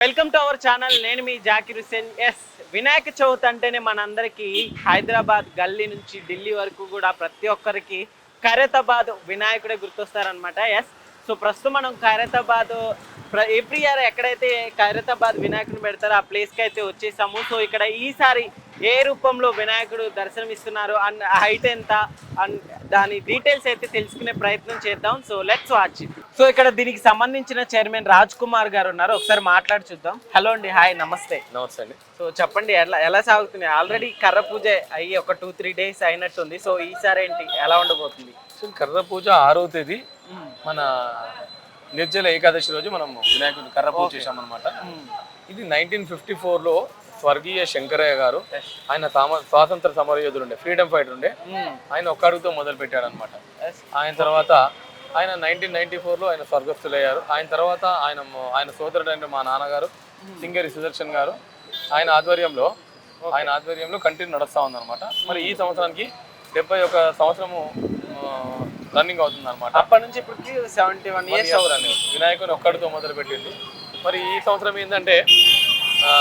Welcome to our channel. నేను మీ Zakir Hussain yes Vinayaka Chavithi అంటేనే మనందరికీ హైదరాబాద్ గల్లీ నుంచి ఢిల్లీ వరకు కూడా ప్రతి ఒక్కరికి ఖైరతాబాద్ వినాయకుడే గుర్తొస్తారనమాట ఎస్ సో ప్రస్తుతం మనం ఖైరతాబాద్ ఎవ్రీ ఇయర్ ఎక్కడైతే ఖైరతాబాద్ వినాయకుడిని పెడతారో ఆ ప్లేస్కి అయితే వచ్చేసాము. సో ఇక్కడ ఈసారి ఏ రూపంలో వినాయకుడు దర్శనమిస్తున్నారు అండ్ హైట్ ఎంత అండ్ దాని డీటెయిల్స్ అయితే తెలుసుకునే ప్రయత్నం చేద్దాం. సో లెట్స్ వాచ్ సో ఇక్కడ దీనికి సంబంధించిన చైర్మన్ రాజ్ కుమార్ గారు ఉన్నారు. ఒకసారి మాట్లాడి చూద్దాం. హలో అండి. హాయ్ నమస్తే. నమస్తే అండి. సో చెప్పండి ఎలా ఎలా సాగుతుంది ఆల్రెడీ కర్ర పూజ అయ్యి ఒక టూ త్రీ డేస్ అయినట్టుంది. సో ఈసారి ఏంటి? ఎలా ఉండబోతుంది? సో కర్ర పూజ ఆరవ తేదీ. మన నిర్జల ఏకాదశి రోజు మనం వినాయకుడి కర్ర పూజ చేశామన్నమాట. ఇది నైన్టీన్ ఫిఫ్టీ ఫోర్లో స్వర్గీయ శంకరయ్య గారు ఆయన స్వాతంత్ర సమరయోధుడు ఉండే ఫ్రీడమ్ ఫైటర్ ఉండే. ఆయన ఒక్క అడుగుతో మొదలు పెట్టాడు అనమాట ఆయన తర్వాత ఆయన నైన్టీన్ నైన్టీ ఫోర్లో ఆయన స్వర్గస్థులయ్యారు. ఆయన తర్వాత ఆయన ఆయన సోదరుడు అంటే మా నాన్నగారు సింగరి సుదర్శన్ గారు ఆయన ఆధ్వర్యంలో ఆయన ఆధ్వర్యంలో కంటిన్యూ నడుస్తూ ఉందన్నమాట. మరి ఈ సంవత్సరానికి డెబ్బై ఒక సంవత్సరము రన్నింగ్ అవుతుంది అనమాట అప్పటి నుంచి ఇప్పటికి సెవెంటీ వన్ ఇయర్స్ అవురండి వినాయకుని ఒక్కడితో మొదలు పెట్టింది మరి ఈ సంవత్సరం ఏంటంటే ఆ,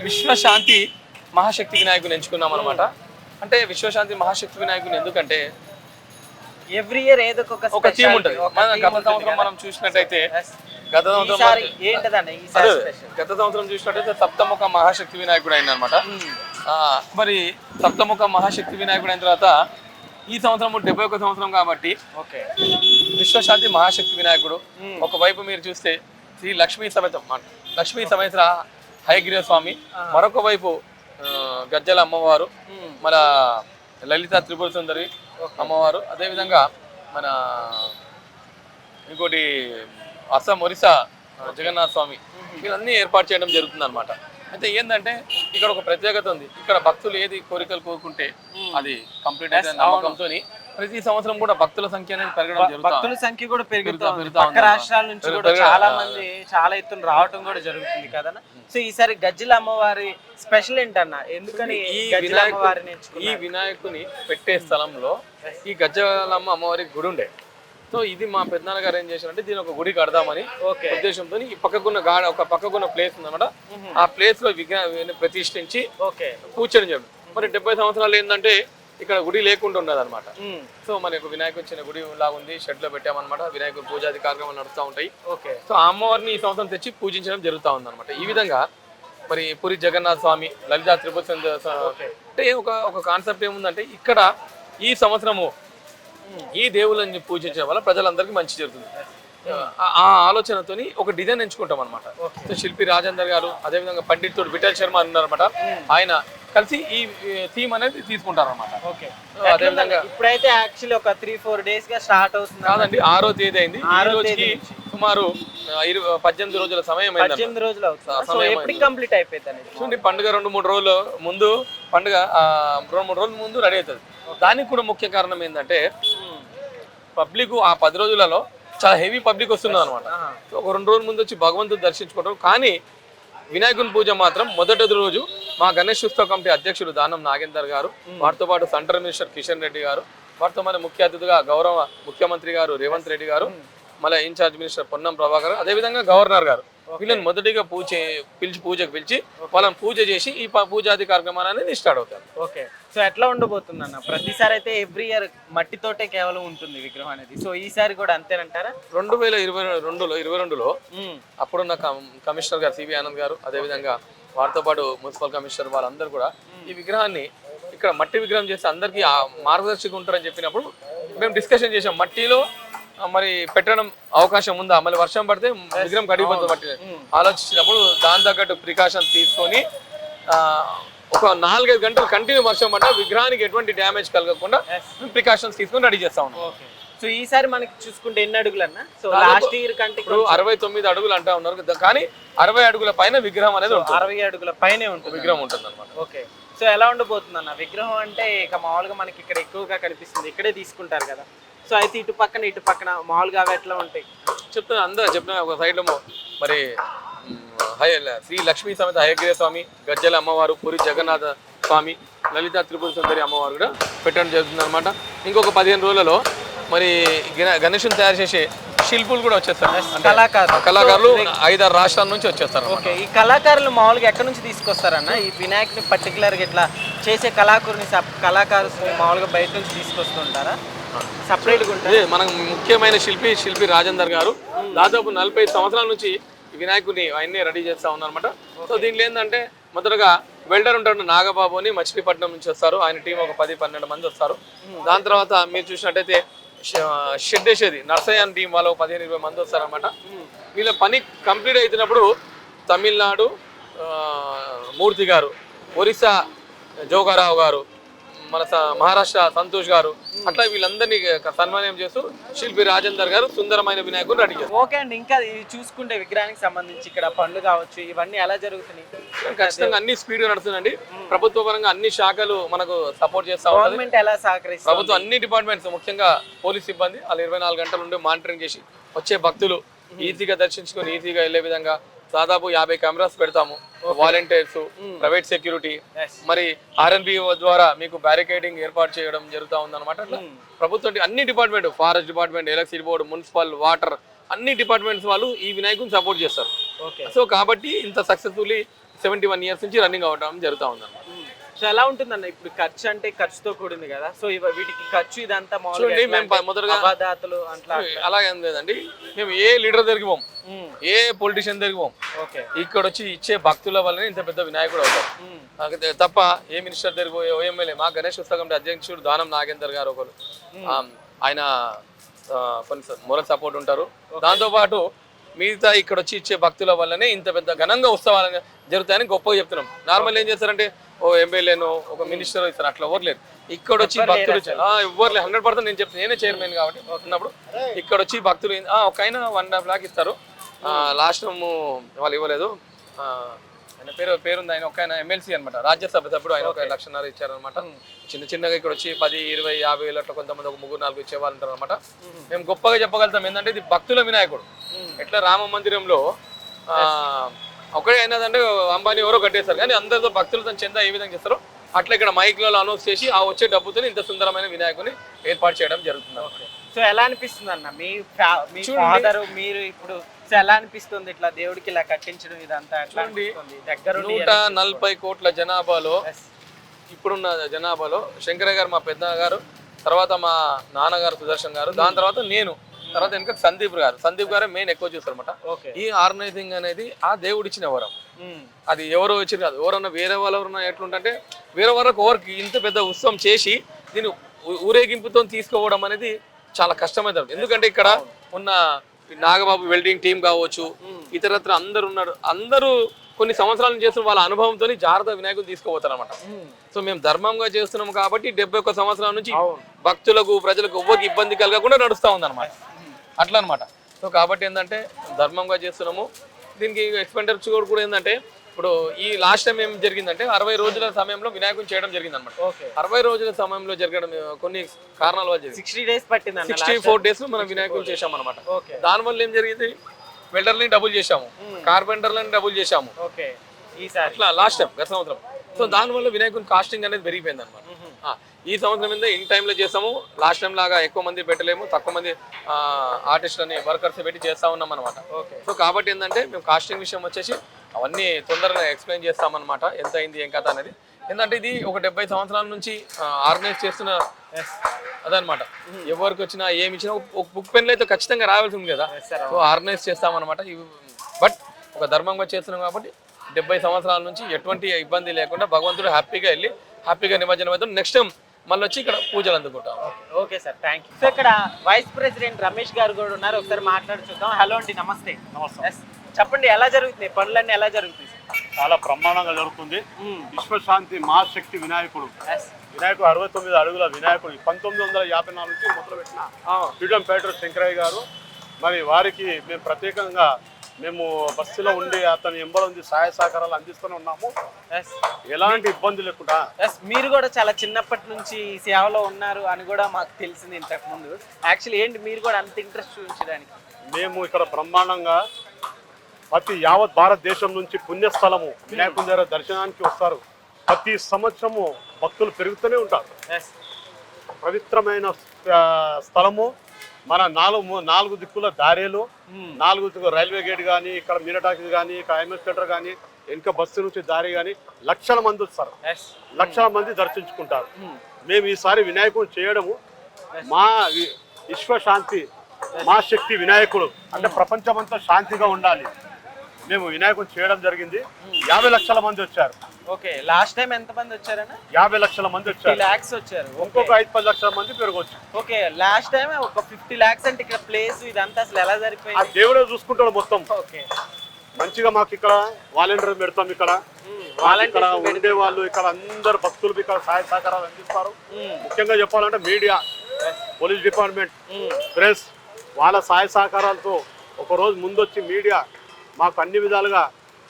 విశ్వశాంతి మహాశక్తి వినాయకుని ఎంచుకున్నాం అనమాట అంటే విశ్వశాంతి మహాశక్తి వినాయకుని ఎందుకంటే ఎవ్రీ ఇయర్ ఏదో ఒక థీమ్ ఉంటుంది. గత సంవత్సరం. మనం చూసినట్టయితే. గత సంవత్సరం గత సంవత్సరం చూసినట్టయితే సప్తముఖ మహాశక్తి వినాయకుడు అయింది అనమాట మరి సప్తముఖ మహాశక్తి వినాయకుడు అయిన తర్వాత ఈ సంవత్సరం డెబ్బై ఒక సంవత్సరం కాబట్టి ఓకే. విశ్వశాంతి మహాశక్తి వినాయకుడు ఒకవైపు మీరు చూస్తే శ్రీ లక్ష్మీ సమేత లక్ష్మీ సమేత హయగిరి స్వామి మరొక వైపు గజ్జల అమ్మవారు మన లలిత త్రిపుర సుందరి అమ్మవారు అదేవిధంగా మన ఇంకోటి అస్సాం ఒరిస్సా జగన్నాథ్ స్వామి వీళ్ళన్నీ ఏర్పాటు చేయడం జరుగుతుంది అనమాట అయితే ఏంటంటే ఇక్కడ ఒక ప్రత్యేకత ఉంది. ఇక్కడ భక్తులు ఏది కోరికలు కోరుకుంటే అది కంప్లీట్ అయితే నమ్మకంతో ప్రతి సంవత్సరం కూడా భక్తుల సంఖ్య అనేది పెరగడం జరుగుతుంది భక్తుల సంఖ్య కూడా పెరుగుతూ ఉంది. పెరుగుతా పక్క ఉంది. రాష్ట్రాల నుంచి కూడా చాలా. మంది చాలా ఎత్తున రావటం కూడా జరుగుతుంది కదా సో ఈసారి గజ్జల అమ్మవారి స్పెషల్ ఏంటన్న? ఎందుకని ఈ అమ్మవారిని ఈ వినాయకుని పెట్టే స్థలంలో ఈ గజ్జలమ్మ అమ్మవారి గుడి ఉండే. సో ఇది మా పెద్దనాన్న గారు ఏం చేశారంటే దీని ఒక గుడి కడదామని ఓకే. ఉద్దేశంతో ఈ పక్కకున్న గాడ ఒక పక్కకున్న ప్లేస్ ఉందన్నమాట. ఆ ప్లేస్లో విగ్రహం ప్రతిష్ఠించి చేయడం జరిగింది. మరి డెబ్బై సంవత్సరాలు ఏంటంటే ఇక్కడ గుడి లేకుండా ఉన్నది అనమాట సో మరి ఒక వినాయకుడు చిన్న గుడి లాగా ఉంది షెడ్లో పెట్టామన్నమాట. వినాయకుడు పూజాది కార్యక్రమాలు నడుస్తూ ఉంటాయి. ఓకే. సో ఆ అమ్మవారిని ఈ సంవత్సరం తెచ్చి పూజించడం జరుగుతూ ఉందన్నమాట. ఈ విధంగా మరి పురి జగన్నాథ్ స్వామి లలితా త్రిపుర అంటే ఒక ఒక కాన్సెప్ట్ ఏముందంటే ఇక్కడ ఈ సంవత్సరము ఈ దేవుళ్ళని పూజించడం వల్ల ప్రజలందరికీ మంచి జరుగుతుంది. ఆ- ఆలోచనతోని ఒక డిజైన్ ఎంచుకుంటాం అనమాట శిల్పి రాజేందర్ గారు అదేవిధంగా పండితుడు విఠల్ శర్మ ఉన్నారన్నమాట ఆయన కలిసి ఈ థీమ్ అనేది తీసుకుంటారు అనమాట అదేవిధంగా ఇప్పుడైతే యాక్చువల్లీ ఒక త్రీ ఫోర్ డేస్గా స్టార్ట్ అవుతుంది కాదండి ఆరో తేదీ అయింది. రోజుకి. సుమారు పద్దెనిమిది రోజుల సమయం అయింది పద్దెనిమిది రోజులు అవుతుంది. కంప్లీట్ అయిపోతుంది చూడండి పండుగ రెండు మూడు రోజులు ముందు పండుగ రెండు మూడు రోజుల ముందు రెడీ అవుతుంది. దానికి కూడా ముఖ్య కారణం ఏంటంటే పబ్లిక్ ఆ పది రోజులలో చాలా హెవీ పబ్లిక్ వస్తున్నారు అనమాట ఒక రెండు రోజుల ముందు వచ్చి భగవంతుడు దర్శించుకుంటారు. కానీ వినాయకుని పూజ మాత్రం మొదటి రోజు మా గణేష్ ఉత్సవ కమిటీ అధ్యక్షుడు దానం నాగేందర్ గారు వారితో పాటు సెంట్రల్ మినిస్టర్ కిషన్ రెడ్డి గారు వారితో మన ముఖ్య అతిథిగా గౌరవ ముఖ్యమంత్రి గారు రేవంత్ రెడ్డి గారు మళ్ళీ ఇన్ఛార్జ్ మినిస్టర్ పొన్నం ప్రభాకర్ అదేవిధంగా గవర్నర్ గారు. వీళ్ళని మొదటిగా పూజ పిలిచి పూజకు పిలిచి వాళ్ళని పూజ చేసి ఈ పూజాది కార్యక్రమాలు అనేది స్టార్ట్ అవుతారు. ఓకే సో ఎట్లా ఉండబోతుంది అన్న ప్రతిసారి అయితే ఎవ్రీ ఇయర్ మట్టితోటే కేవలం ఉంటుంది విగ్రహం అనేది. సో ఈసారి కూడా అంతేనంటారా? రెండు వేల ఇరవై రెండులో ఇరవై రెండులో ఉమ్, అప్పుడున్న కమ్- కమిషనర్ గారు సివి ఆనంద్ గారు అదేవిధంగా వారితో పాటు మున్సిపల్ కమిషనర్ వాళ్ళందరూ కూడా ఈ విగ్రహాన్ని ఇక్కడ మట్టి విగ్రహం చేస్తే అందరికీ మార్గదర్శక ఉంటారని చెప్పినప్పుడు మేము డిస్కషన్ చేసాం మట్టిలో మరి పెట్టడం అవకాశం ఉందా? మళ్ళీ వర్షం పడితే విగ్రహం కడిగిపోతుంది మట్టి ఆలోచించినప్పుడు దాని తగ్గట్టు ప్రికాషన్ తీసుకొని ఒక నాలుగైదు గంటలు కంటిన్యూ వర్షం పడ్డా విగ్రహానికి ఎటువంటి డ్యామేజ్ కలగకుండా ప్రికాషన్స్ తీసుకొని రెడీ చేస్తా ఉన్నాం. సో ఈసారి మనకి చూసుకుంటే ఎన్ని అడుగులు అన్న? సో లాస్ట్ ఇయర్ కంటే ఇప్పుడు అరవై తొమ్మిది అడుగులు అంటా ఉన్నారు. కానీ అరవై అడుగుల పైన విగ్రహం అనేది ఉంటుంది. అరవై అడుగుల పైనే ఉంటుంది విగ్రహం ఉంటుంది అనమాట ఓకే సో ఎలా ఉండబోతుంది అన్న విగ్రహం అంటే ఇక మామూలుగా మనకి ఇక్కడ ఎక్కువగా కనిపిస్తుంది. ఇక్కడే తీసుకుంటారు కదా. సో అయితే ఇటు పక్కన ఇటు పక్కన మామూలుగా అవి ఎట్లా ఉంటాయి. చెప్తున్నా అందరూ చెప్తున్నా ఒక సైడ్లో మరి హయ శ్రీ లక్ష్మీ సమేత హయగ్రీవ స్వామి గజ్జల అమ్మవారు పురి జగన్నాథ స్వామి లలిత త్రిపుర సుందరి అమ్మవారు కూడా పెట్టడం జరుగుతుంది అనమాట ఇంకొక పదిహేను రోజులలో మరి గణ- గణేషుని తయారు చేసే శిల్పులు కూడా వచ్చేస్తారు కళాకారులు. కళాకారులు ఐదారు రాష్ట్రాల నుంచి వచ్చేస్తారు ఓకే ఈ కళాకారులు మామూలుగా ఎక్కడి నుంచి తీసుకొస్తారన్న? ఈ వినాయకుని పర్టికులర్గా ఇట్లా చేసే కళాకారుని కళాకారుని మామూలుగా బయట నుంచి తీసుకొస్తుంటారా? సపరేట్గా ఉంటుంది మనకు ముఖ్యమైన శిల్పి శిల్పి రాజేందర్ గారు. దాదాపు నలభై సంవత్సరాల నుంచి వినాయకుడిని ఆయన్ని రెడీ చేస్తా ఉన్నారన్నమాట. సో దీంట్లో ఏంటంటే మొదటగా వెల్డర్ ఉంటాడు నాగబాబు అని మచిలీపట్నం నుంచి వస్తారు. ఆయన టీం ఒక పది పన్నెండు మంది వస్తారు. దాని తర్వాత మీరు చూసినట్టయితే ష- షెడ్ వేసేది నర్సయ్య అని టీం వాళ్ళు ఒక పదిహేను ఇరవై మంది వస్తారనమాట వీళ్ళ పని కంప్లీట్ అవుతున్నప్పుడు తమిళనాడు మూర్తి గారు ఒరిస్సా జోగారావు గారు మన మహారాష్ట్ర సంతోష్ గారు అట్లా వీళ్ళందరినీ సన్మానం చేస్తూ శిల్పి రాజేందర్ గారు సుందరమైన వినాయకుడు రెడీ చేస్తారు. ఓకే అండి ఇంకా ఇది చూసుకుంటే విగ్రహానికి సంబంధించి ఇక్కడ పండ్లు కావచ్చు ఇవన్నీ ఎలా జరుగుతున్నాయి? ఖచ్చితంగా అన్ని స్పీడ్గా నడుస్తుందండి ప్రభుత్వ పరంగా అన్ని శాఖలు మనకు సపోర్ట్ చేస్తా ఉంటది. గవర్నమెంట్ ఎలా సహకరిస్తుంది? ప్రభుత్వం అన్ని డిపార్ట్మెంట్స్ ముఖ్యంగా పోలీస్ సిబ్బంది వాళ్ళు ఇరవై నాలుగు గంటల నుండి మానిటరింగ్ చేసి వచ్చే భక్తులు ఈజీగా దర్శించుకొని ఈజీగా వెళ్ళే విధంగా దాదాపు యాభై కెమెరాస్ పెడతాము వాలంటీర్స్ ప్రైవేట్ సెక్యూరిటీ. మరి ఆర్ఎన్బి ద్వారా మీకు బ్యారికేడింగ్ ఏర్పాటు చేయడం జరుగుతూ ఉందన్నమాట. అట్లా ప్రభుత్వం అన్ని department forest department electricity board municipal water అన్ని డిపార్ట్మెంట్స్ వాళ్ళు ఈ వినాయకుని సపోర్ట్ చేస్తారు. సో కాబట్టి ఇంత సక్సెస్ఫుల్లీ సెవెంటీ వన్ ఇయర్స్ నుంచి రన్నింగ్ అవడం జరుగుతూ ఉందన్నమాట. సో ఎలా ఉంటుందన్న? ఇప్పుడు ఖర్చు అంటే ఖర్చుతో కూడింది కదా. సో ఇవ- వీటికి ఖర్చు ఇదంతా చూడండి, మేము మొదటగా- అవాదాతులు అట్లా అలాగే లేదండి. మేము ఏ లీడర్ దగ్గరికి పోం. ఏ పొలిటీషియన్ దగ్గరికి పోం. ఓకే. ఇక్కడ వచ్చి ఇచ్చే భక్తుల వల్లనే ఇంత పెద్ద వినాయకుడు అవుతారు ఉమ్, నాకు తె- తప్ప ఏ మినిస్టర్ దగ్గరికి పోయే ఓ ఎమ్మెల్యే మా గణేష్ ఉత్సవ అధ్యక్షుడు దానం నాగేందర్ గారు ఒకరు. ఆయన కొన్ని మొరల్ సపోర్ట్ ఉంటారు. దాంతోపాటు మిగతా ఇక్కడ వచ్చి ఇచ్చే భక్తుల వల్లనే ఇంత పెద్ద ఘనంగా ఉత్సవాలు జరుగుతాయని గొప్పగా చెప్తున్నాం. నార్మల్ ఏం చేస్తారంటే ఓ ఎమ్మెల్యేనో ఒక మినిస్టర్ ఇస్తారు అట్లా ఎవరు లేరు. ఇక్కడ వచ్చి భక్తులు ఎవరు లేదు హండ్రెడ్ పర్సెంట్ నేను చెప్తాను నేనే చైర్మన్ కాబట్టి ఉన్నప్పుడు ఇక్కడ వచ్చి భక్తులు ఒక ఆయన వన్ అండ్ హాఫ్ లాక్ ఇస్తారు. లాస్ట్ వాళ్ళు ఇవ్వలేదు. ఆయన పేరు పేరుంది ఆయన ఒక ఆయన ఎమ్మెల్సీ అనమాట రాజ్యసభ సభ్యుడు ఆయన ఒక లక్షన్నర ఇచ్చారనమాట చిన్న చిన్నగా ఇక్కడ వచ్చి పది ఇరవై యాభై వేలు అట్లా కొంతమంది ఒక ముగ్గురు నాలుగు ఇచ్చేవాళ్ళు ఉంటారు అనమాట మేము. గొప్పగా చెప్పగలుగుతాం ఏంటంటే ఇది భక్తుల వినాయకుడు. ఎట్లా రామ మందిరంలో ఆ, ఒకటే అయినదంటే అంబానీ ఎవరో కట్టేస్తారు కానీ అందరితో భక్తులతో చందా ఏ విధంగా చేస్తారో అట్లా ఇక్కడ మైక్లలో అనౌన్స్ చేసి ఆ వచ్చే డబ్బుతో ఇంత సుందరమైన వినాయకుని ఏర్పాటు చేయడం జరుగుతుంది. సో ఎలా అనిపిస్తుంది అన్న? మీ మీ ఫాదర్ మీరు ఇప్పుడు సో ఎలా అనిపిస్తుంది ఇట్లా దేవుడికి ఇలా కట్టించడం ఇదంతా? అనిపిస్తుంది? దగ్గరుండి నూట నలభై కోట్ల జనాభాలో. ఇప్పుడున్న జనాభాలో శంకరయ్య గారు మా పెద్ద గారు తర్వాత మా నాన్నగారు సుదర్శన్ గారు దాని తర్వాత నేను. తర్వాత వెనక సందీప్ గారు. సందీప్ గారే మెయిన్ ఎక్కువ చూస్తారన్నమాట. ఓకే. ఈ ఆర్గనైజింగ్ అనేది ఆ దేవుడిచ్చిన వరం. అది ఎవరో వచ్చి కాదు. ఎవరన్నా వేరే వాళ్ళు ఎట్లుంటే వేరే వరకు ఎవరికి ఇంత పెద్ద ఉత్సవం చేసి దీన్ని ఊరేగింపుతో తీసుకోవడం అనేది చాలా కష్టమైనది ఎందుకంటే ఇక్కడ ఉన్న నాగబాబు వెల్డింగ్ టీం కావచ్చు ఇతరత్ర అందరు ఉన్నారు. అందరూ కొన్ని సంవత్సరాల నుంచి చేస్తున్న వాళ్ళ అనుభవంతో జాగ్రత్త వినాయకులు తీసుకుపోతారు అనమాట సో మేము ధర్మంగా చేస్తున్నాం కాబట్టి డెబ్బై ఒక్క సంవత్సరాల నుంచి భక్తులకు ప్రజలకు ఎవ్వరికి ఇబ్బంది కలగకుండా నడుస్తూ ఉందన్నమాట. అట్లా అనమాట సో కాబట్టి ఏంటంటే ధర్మంగా చేస్తున్నాము. దీనికి ఎక్స్పెండిచర్ కూడా ఏంటంటే ఇప్పుడు ఈ లాస్ట్ టైం ఏం జరిగిందంటే అరవై రోజుల సమయంలో వినాయకుని చేయడం జరిగింది అనమాట అరవై రోజుల సమయంలో జరగడం కొన్ని కారణాల వల్ల సిక్స్టీ డేస్ పట్టింది సిక్స్టీ ఫోర్ డేస్లో మనం వినాయకుని చేశాం అనమాట ఓకే. దానివల్ల ఏం జరిగింది? వెల్డర్ని డబుల్ చేశాము. కార్పెంటర్లని డబుల్ చేశాము. అట్లా లాస్ట్ టైం గత సంవత్సరం. సో దానివల్ల వినాయకుని కాస్టింగ్ అనేది పెరిగిపోయింది అనమాట ఈ సంవత్సరం మీద ఇన్ టైంలో చేసాము లాస్ట్ టైం లాగా ఎక్కువ మంది పెట్టలేము. తక్కువ మంది ఆర్టిస్ట్లని వర్కర్స్ పెట్టి చేస్తా ఉన్నాం అనమాట ఓకే. సో కాబట్టి ఏంటంటే మేము కాస్టింగ్ విషయం వచ్చేసి అవన్నీ తొందరగా ఎక్స్ప్లెయిన్ చేస్తామన్నమాట ఎంత అయింది ఏం కథ అనేది. ఏంటంటే ఇది ఒక డెబ్బై సంవత్సరాల నుంచి ఆర్గనైజ్ చేస్తున్న అదనమాట ఎవరికి వచ్చినా ఏమి ఇచ్చినా ఒక- బుక్ పెన్లు అయితే ఖచ్చితంగా రావాల్సి ఉంది కదా. సో ఆర్గనైజ్ చేస్తామన్నమాట ఇవి బట్ ఒక ధర్మంగా చేస్తున్నాం కాబట్టి డెబ్బై సంవత్సరాల నుంచి ఎటువంటి ఇబ్బంది లేకుండా భగవంతుడు హ్యాపీగా వెళ్ళి హ్యాపీగా నిమజ్జనం అవుతాం నెక్స్ట్ టైం మళ్ళీ వచ్చి ఇక్కడ పూజలు అందుకుంటాం. Okay sir thank you so ఇక్కడ వైస్ ప్రెసిడెంట్ రమేష్ గారు కూడా ఉన్నారు. ఒకసారి మాట్లాడి చూద్దాం. హలో అండి నమస్తే. నమస్తే. చెప్పండి ఎలా జరుగుతున్నాయి? పనులన్నీ ఎలా జరుగుతాయి చాలా బ్రహ్మాండంగా జరుగుతుంది. విశ్వశాంతి మహాశక్తి వినాయకుడు. వినాయకుడు అరవై తొమ్మిది అడుగుల వినాయకుడు. పంతొమ్మిది వందల యాభై నాలుగు నుంచి మొదలుపెట్టిన Oh, ఫ్రీడమ్ ఫైటర్ శంకరయ్య గారు. మరి వారికి మేము ప్రత్యేకంగా మేము బస్సులో ఉండి అతని ఎంబడి సహాయ సహకారాలు అందిస్తూనే ఉన్నాము. ఎలాంటి ఇబ్బంది లేకుండా. మీరు కూడా చాలా చిన్నప్పటి నుంచి ఈ సేవలో ఉన్నారు అని కూడా మాకు తెలిసింది ఇంతకు ముందు. యాక్చువల్లీ ఏంటి మీరు కూడా అంత ఇంట్రెస్ట్ చూపించడానికి? మేము ఇక్కడ బ్రహ్మాండంగా ప్రతి యావత్ భారతదేశం నుంచి పుణ్యస్థలము వినాయకుని దగ్గర దర్శనానికి వస్తారు. ప్రతి సంవత్సరము భక్తులు పెరుగుతూనే ఉంటారు. పవిత్రమైన స్థలము మన నాలుగు నాలుగు దిక్కుల దారేలు. నాలుగు దిక్కు రైల్వే గేట్ కానీ ఇక్కడ మీరటాకి కానీ ఇక్కడ ఐఎంఎస్ సెంటర్ కానీ వెనుక బస్సు నుంచి దారి కానీ లక్షల మంది వస్తారు. లక్షల మంది దర్శించుకుంటారు. మ్మ్. ఈసారి వినాయకుడు చేయడము మా విశ్వశాంతి మా శక్తి వినాయకుడు. అంటే ప్రపంచమంతా శాంతిగా ఉండాలి. మేము వినాయకుడు చేయడం జరిగింది. యాభై లక్షల మంది వచ్చారు. ఓకే లాస్ట్ టైం ఎంత మంది వచ్చారన్న? యాభై లక్షల మంది వచ్చారు. లాక్స్ వచ్చారు. ఇంకొక ఐదు పది లక్షల మంది పెరగవచ్చు ఓకే లాస్ట్ టైం ఒక ఫిఫ్టీ లాక్స్ అంటే ఇక్కడ ప్లేస్ ఇదంతా అసలు ఎలా ఆ సరిపోయింది దేవుడే చూసుకుంటాడు మొత్తం. ఓకే. మంచిగా మాకు ఇక్కడ వాలంటీర్ పెడతాం ఇక్కడ. ఇక్కడ ఉండే వాళ్ళు ఇక్కడ అందరు భక్తులు ఇక్కడ సహాయ సహకారాలు అందిస్తారు. ముఖ్యంగా చెప్పాలంటే మీడియా పోలీస్ డిపార్ట్మెంట్ ప్రెస్ వాళ్ళ సహాయ సహకారాలతో ఒక రోజు ముందొచ్చి మీడియా మాకు అన్ని విధాలుగా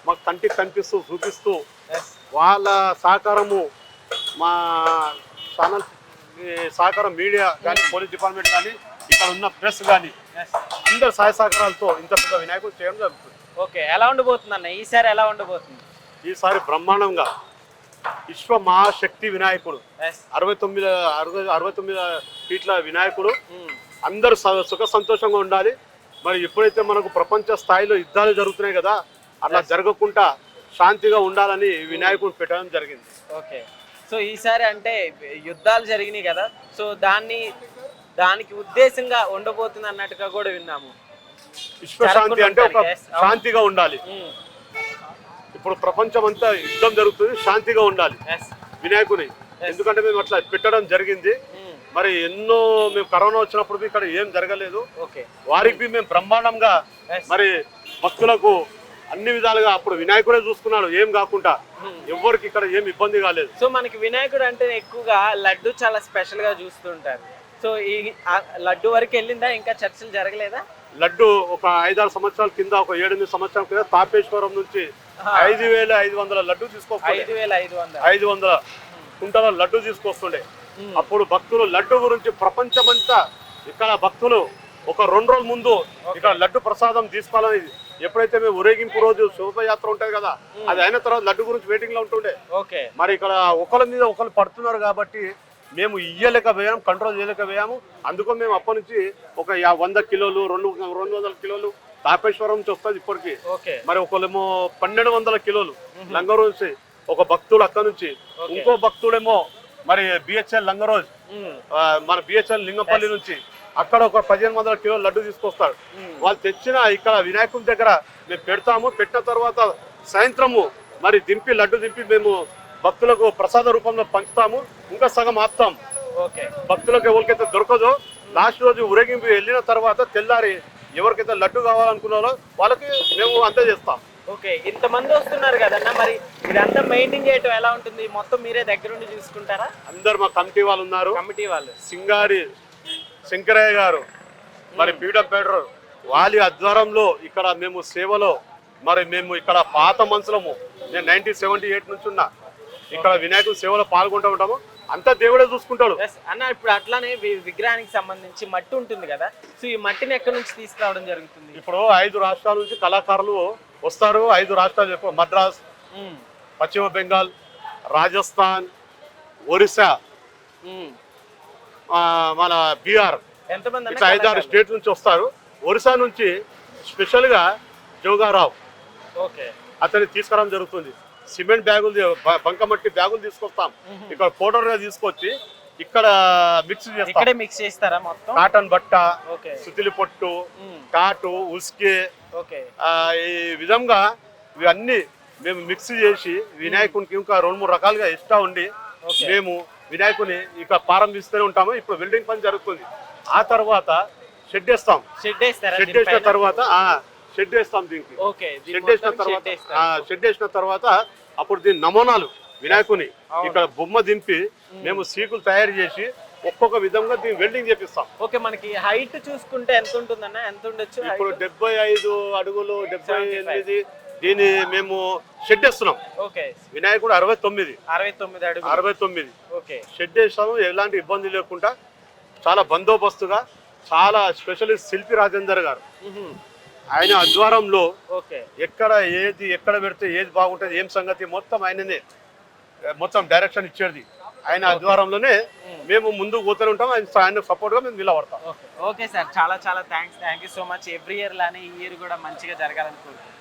మాకు కంటికి కనిపిస్తూ చూపిస్తూ వాళ్ళ సహకారము మా ఛానల్ సహకారం మీడియా కానీ పోలీస్ డిపార్ట్మెంట్ కానీ ఇక్కడ ఉన్న ప్రెస్ కానీ అందరి సహాయ సహకారాలతో ఇంత పెద్ద వినాయకుడు చేయడం జరుగుతుంది. ఓకే ఎలా ఉండబోతుంది అన్న ఈసారి ఎలా ఉండబోతుంది? ఈసారి బ్రహ్మాండంగా విశ్వ మహాశక్తి వినాయకుడు అరవై తొమ్మిది అరవై అరవై తొమ్మిది ఫీట్ల వినాయకుడు. అందరూ స- సుఖ సంతోషంగా ఉండాలి. మరి ఎప్పుడైతే మనకు ప్రపంచ స్థాయిలో యుద్ధాలు జరుగుతున్నాయి కదా అలా జరగకుండా శాంతిగా ఉండాలని వినాయకుడు పెట్టడం జరిగింది. ఓకే. సో ఈసారి అంటే యుద్ధాలు జరిగినాయి కదా. సో దాన్ని దానికి ఉద్దేశంగా ఉండబోతుంది అన్నట్టుగా కూడా విన్నాము. విశ్వశాంతి అంటే ఒక. శాంతిగా ఉండాలి. ఇప్పుడు ప్రపంచం అంతా యుద్ధం జరుగుతుంది శాంతిగా ఉండాలి. వినాయకుని. ఎందుకంటే మేము అట్లా పెట్టడం జరిగింది. మరి ఎన్నో మేము కరోనా వచ్చినప్పుడు ఇక్కడ ఏం జరగలేదు. ఓకే. వారికి మేము బ్రహ్మాండంగా. మరి భక్తులకు అన్ని విధాలుగా అప్పుడు వినాయకుడే చూసుకున్నాడు ఏం కాకుండా. ఎవ్వరికి ఇక్కడ ఏం ఇబ్బంది కాలేదు. సో మనకి వినాయకుడు అంటే ఎక్కువగా లడ్డు చాలా స్పెషల్గా చూస్తుంటారు. సో ఈ లడ్డు వరకు వెళ్ళిందా? ఇంకా చర్చలు జరగలేదా? లడ్డు ఒక ఐదారు సంవత్సరాల కింద ఒక ఏడెనిమిది సంవత్సరాల కింద తాపేశ్వరం నుంచి ఐదు వేల ఐదు వందల లడ్డు తీసుకొస్తుండే. ఐదు వందల కుంటల లడ్డు తీసుకొస్తుండే. అప్పుడు భక్తులు లడ్డు గురించి ప్రపంచమంతా ఇక్కడ భక్తులు ఒక రెండు రోజుల ముందు ఇక్కడ లడ్డు ప్రసాదం తీసుకోవాలని ఎప్పుడైతే మేము ఊరేగింపు రోజు శోభయాత్ర ఉంటుంది కదా అది అయిన తర్వాత లడ్డు గురించి వెయిటింగ్లో ఉంటుండే. ఓకే. మరి ఇక్కడ ఒకరి మీద ఒకరు పడుతున్నారు కాబట్టి మేము ఇయ్యలేకపోయాము కంట్రోల్ చేయలేకపోయాము. అందుకు మేము అప్పటి నుంచి ఒక వంద కిలోలు రెండు రెండు వందల కిలోలు తాపేశ్వరం నుంచి వస్తుంది ఇప్పటికి. మరి ఒకళ్ళేమో పన్నెండు వందల కిలోలు లంగరోజ్ నుంచి ఒక భక్తుడు అక్కడ నుంచి ఇంకో భక్తుడేమో మరి బిహెచ్ఎల్ లంగరోజ్ మన బిహెచ్ఎల్ లింగంపల్లి నుంచి అక్కడ ఒక పదిహేను వందల కిలోలు లడ్డు తీసుకొస్తారు వాళ్ళు తెచ్చిన ఇక్కడ వినాయకుడి దగ్గర మేము పెడతాము. పెట్టిన తర్వాత సాయంత్రము మరి దింపి లడ్డు దింపి మేము భక్తులకు ప్రసాద రూపంలో పంచుతాము. ఇంకా సగం ఆపుతాం. ఓకే. భక్తులకు ఎవరికైతే దొరకదో లాస్ట్ రోజు ఊరేగింపు వెళ్ళిన తర్వాత తెల్లారి ఎవరికైతే లడ్డు కావాలనుకున్నారో వాళ్ళకి మేము అందజేస్తాం. ఓకే. ఇంతమంది వస్తున్నారు కదన్నా మరి ఇదంతా మెయింటైన్ చేయటం ఎలా ఉంటుంది? మొత్తం మీరే దగ్గరుండి చూసుకుంటారా? అందరు మా కమిటీ వాళ్ళు ఉన్నారు. కమిటీ వాళ్ళు. సింగారి శంకరయ్య గారు మరి పీఠం పెడరు వాళ్ళ ఆధ్వర్యంలో ఇక్కడ మేము సేవలో మరి మేము ఇక్కడ పాత మనుషులము నేను నైన్టీన్ సెవెంటీ ఎయిట్ నుంచి ఉన్నా ఇక్కడ వినాయకుడి సేవలో పాల్గొంటూ ఉంటాము. అంతా దేవుడే చూసుకుంటాడు. అన్న ఇప్పుడు అట్లానే విగ్రహానికి సంబంధించి మట్టి ఉంటుంది కదా సో ఈ మట్టిని ఎక్కడి నుంచి తీసుకురావడం జరుగుతుంది? ఇప్పుడు ఐదు రాష్ట్రాల నుంచి కళాకారులు వస్తారు ఐదు రాష్ట్రాలు చెప్పు మద్రాస్. పశ్చిమ బెంగాల్ రాజస్థాన్ ఒరిస్సా. మన బీహార్ ఇట్లా ఐదారు? స్టేట్ నుంచి వస్తారు. ఒరిస్సా నుంచి స్పెషల్గా జోగారావు. ఓకే. అతన్ని తీసుకురావడం జరుగుతుంది. సిమెంట్ బ్యాగులు బంకమట్టి బ్యాగులు తీసుకొస్తాం. ఇక్కడ పౌడర్గా తీసుకొచ్చి ఇక్కడ మిక్స్ చేస్తాం. ఇక్కడే మిక్స్ చేస్తారా మొత్తం? కాటన్ బట్ట సుతిలి పొట్టు. కాటు ఉస్కే ఈ విధంగా ఇవన్నీ మేము మిక్స్ చేసి వినాయకునికి ఇంకా రెండు మూడు రకాలుగా ఎక్స్ట్రా ఉండి. మేము వినాయకుని ఇక ప్రారంభిస్తూనే ఉంటాము. ఇప్పుడు వెల్డింగ్ పని జరుగుతుంది. ఆ తర్వాత షెడ్ వేస్తాం. షెడ్ వేసిన? తర్వాత ఆ, షెడ్ వేస్తాం దీనికి. షెడ్ వేసిన తర్వాత షెడ్ వేసిన తర్వాత అప్పుడు దీని నమూనాలు వినాయకుని. ఇక్కడ బొమ్మ దింపి మేము. సీకులు తయారు చేసి ఒక్కొక్క విధంగా దీన్ని వెల్డింగ్ చేపిస్తాం. ఓకే మనకి హైట్ చూసుకుంటే ఎంత ఉంటుందన్న? ఎంత ఉండొచ్చు ఇప్పుడు? డెబ్బై ఐదు అడుగులు డెబ్బై 75. ఎనిమిది దీన్ని మేము షెడ్ వేస్తున్నాం. ఓకే. వినాయకుడు అరవై తొమ్మిది. అరవై తొమ్మిది అరవై తొమ్మిది. ఓకే. షెడ్ వేస్తాము ఎలాంటి ఇబ్బంది లేకుండా చాలా బందోబస్తుగా చాలా స్పెషలిస్ట్ శిల్పి రాజేందర్ గారు. ఆయన ఆధ్వర్యంలో ఓకే. ఎక్కడ ఏది ఎక్కడ పెడితే ఏది బాగుంటుంది ఏం సంగతి మొత్తం ఆయననే మొత్తం డైరెక్షన్ ఇచ్చేది. ఆయన ఆధ్వర్యంలోనే మేము. ముందుకు పోతూనే ఉంటాం ఆయన ఆయన సపోర్ట్గా మేము నిలబడతాం. ఓకే. సార్. చాలా చాలా thanks thank you so much every year లానే ఈ ఇయర్ కూడా మంచిగా జరగాలని కోరుకుంటున్నాను